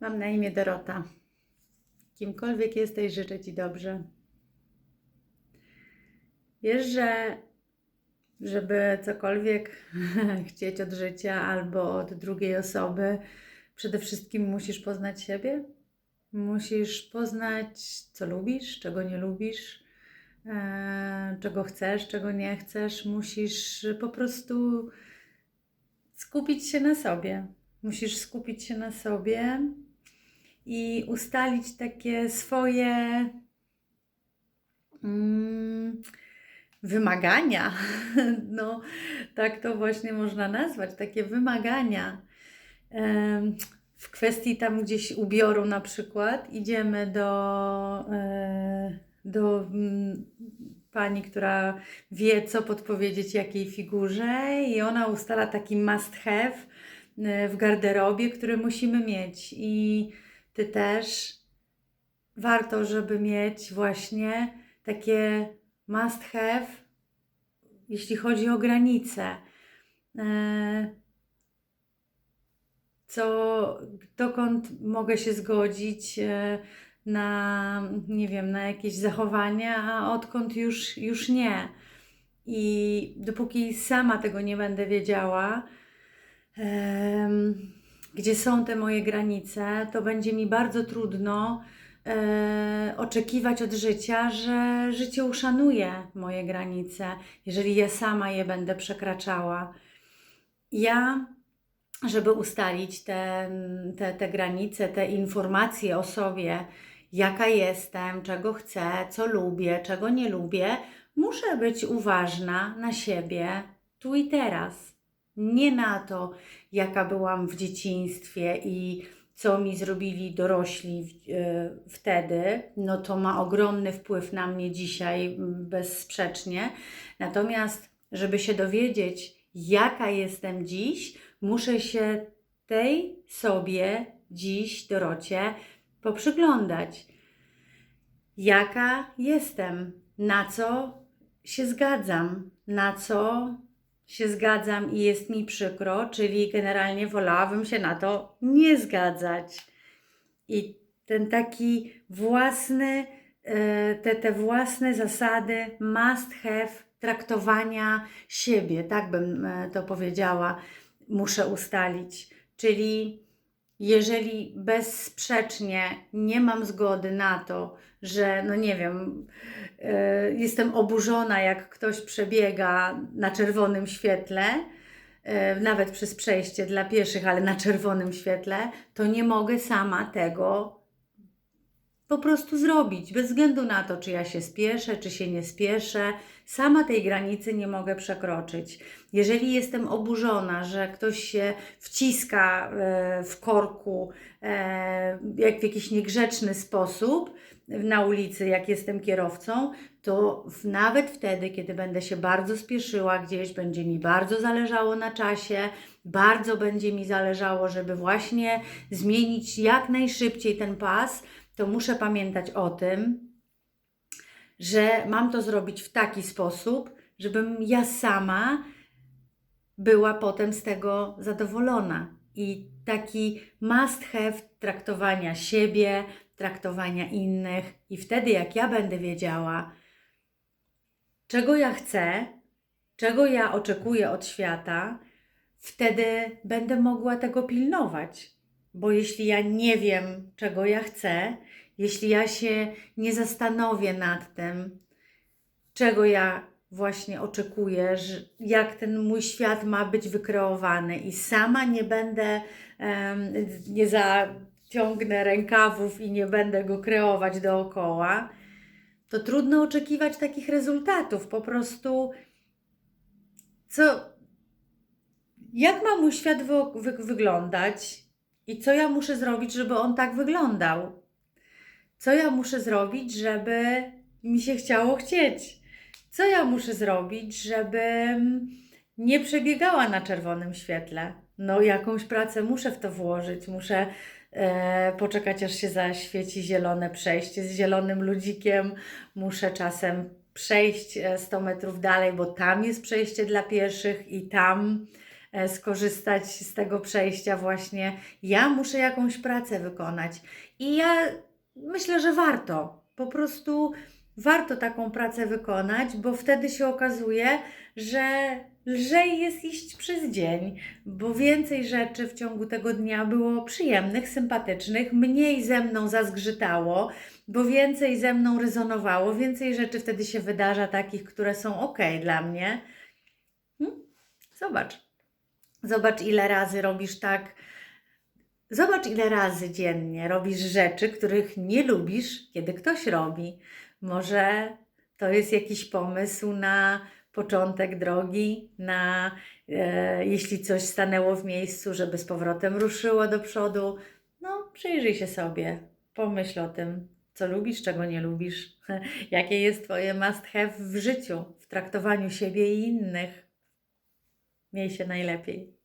Mam na imię Dorota. Kimkolwiek jesteś, życzę Ci dobrze. Wiesz, że żeby cokolwiek chcieć od życia albo od drugiej osoby, przede wszystkim musisz poznać siebie. Musisz poznać, co lubisz, czego nie lubisz, e, czego chcesz, czego nie chcesz. Musisz po prostu skupić się na sobie. Musisz skupić się na sobie i ustalić takie swoje mm, wymagania. No, tak to właśnie można nazwać, takie wymagania. W kwestii tam gdzieś ubioru na przykład idziemy do, e, do mm, pani, która wie, co podpowiedzieć jakiej figurze i ona ustala taki must have e, w garderobie, który musimy mieć. I ty też warto, żeby mieć właśnie takie must have, jeśli chodzi o granice. E, Co, dokąd mogę się zgodzić e, na, nie wiem, na jakieś zachowania, a odkąd już, już nie. I dopóki sama tego nie będę wiedziała, gdzie są te moje granice, to będzie mi bardzo trudno e, oczekiwać od życia, że życie uszanuje moje granice, jeżeli ja sama je będę przekraczała. Ja, żeby ustalić te, te, te granice, te informacje o sobie, jaka jestem, czego chcę, co lubię, czego nie lubię, muszę być uważna na siebie tu i teraz. Nie na to, jaka byłam w dzieciństwie i co mi zrobili dorośli e, wtedy, no to ma ogromny wpływ na mnie dzisiaj, m, bezsprzecznie. Natomiast, żeby się dowiedzieć, jaka jestem dziś, muszę się tej sobie dziś, Dorocie, poprzyglądać. Jaka jestem, na co się zgadzam, na co się zgadzam i jest mi przykro, czyli generalnie wolałabym się na to nie zgadzać. I ten taki własny, e, te, te własne zasady must have traktowania siebie, tak bym e, to powiedziała, muszę ustalić. Czyli jeżeli bezsprzecznie nie mam zgody na to, że, no nie wiem, e, jestem oburzona, jak ktoś przebiega na czerwonym świetle, e, nawet przez przejście dla pieszych, ale na czerwonym świetle, to nie mogę sama tego po prostu zrobić, bez względu na to, czy ja się spieszę, czy się nie spieszę. Sama tej granicy nie mogę przekroczyć. Jeżeli jestem oburzona, że ktoś się wciska e, w korku e, jak w jakiś niegrzeczny sposób na ulicy, jak jestem kierowcą, to nawet wtedy, kiedy będę się bardzo spieszyła gdzieś, będzie mi bardzo zależało na czasie, bardzo będzie mi zależało, żeby właśnie zmienić jak najszybciej ten pas, to muszę pamiętać o tym, że mam to zrobić w taki sposób, żebym ja sama była potem z tego zadowolona. I taki must have traktowania siebie, traktowania innych, i wtedy, jak ja będę wiedziała, czego ja chcę, czego ja oczekuję od świata, wtedy będę mogła tego pilnować. Bo jeśli ja nie wiem, czego ja chcę, jeśli ja się nie zastanowię nad tym, czego ja właśnie oczekuję, jak ten mój świat ma być wykreowany i sama nie będę, nie zaciągnę rękawów i nie będę go kreować dookoła, to trudno oczekiwać takich rezultatów. Po prostu, co, jak ma mój świat wy, wyglądać i co ja muszę zrobić, żeby on tak wyglądał? Co ja muszę zrobić, żeby mi się chciało chcieć? Co ja muszę zrobić, żebym nie przebiegała na czerwonym świetle? No, jakąś pracę muszę w to włożyć, muszę e, poczekać, aż się zaświeci zielone przejście z zielonym ludzikiem, muszę czasem przejść e, 100 metrów dalej, bo tam jest przejście dla pieszych i tam e, skorzystać z tego przejścia właśnie. Ja muszę jakąś pracę wykonać i ja myślę, że warto. Po prostu warto taką pracę wykonać, bo wtedy się okazuje, że lżej jest iść przez dzień, bo więcej rzeczy w ciągu tego dnia było przyjemnych, sympatycznych, mniej ze mną zazgrzytało, bo więcej ze mną rezonowało, więcej rzeczy wtedy się wydarza takich, które są ok dla mnie. Hmm? Zobacz. Zobacz, ile razy robisz tak. Zobacz, ile razy dziennie robisz rzeczy, których nie lubisz, kiedy ktoś robi. Może to jest jakiś pomysł na początek drogi, na e, jeśli coś stanęło w miejscu, żeby z powrotem ruszyło do przodu. No, przyjrzyj się sobie, pomyśl o tym, co lubisz, czego nie lubisz, jakie jest Twoje must have w życiu, w traktowaniu siebie i innych. Miej się najlepiej.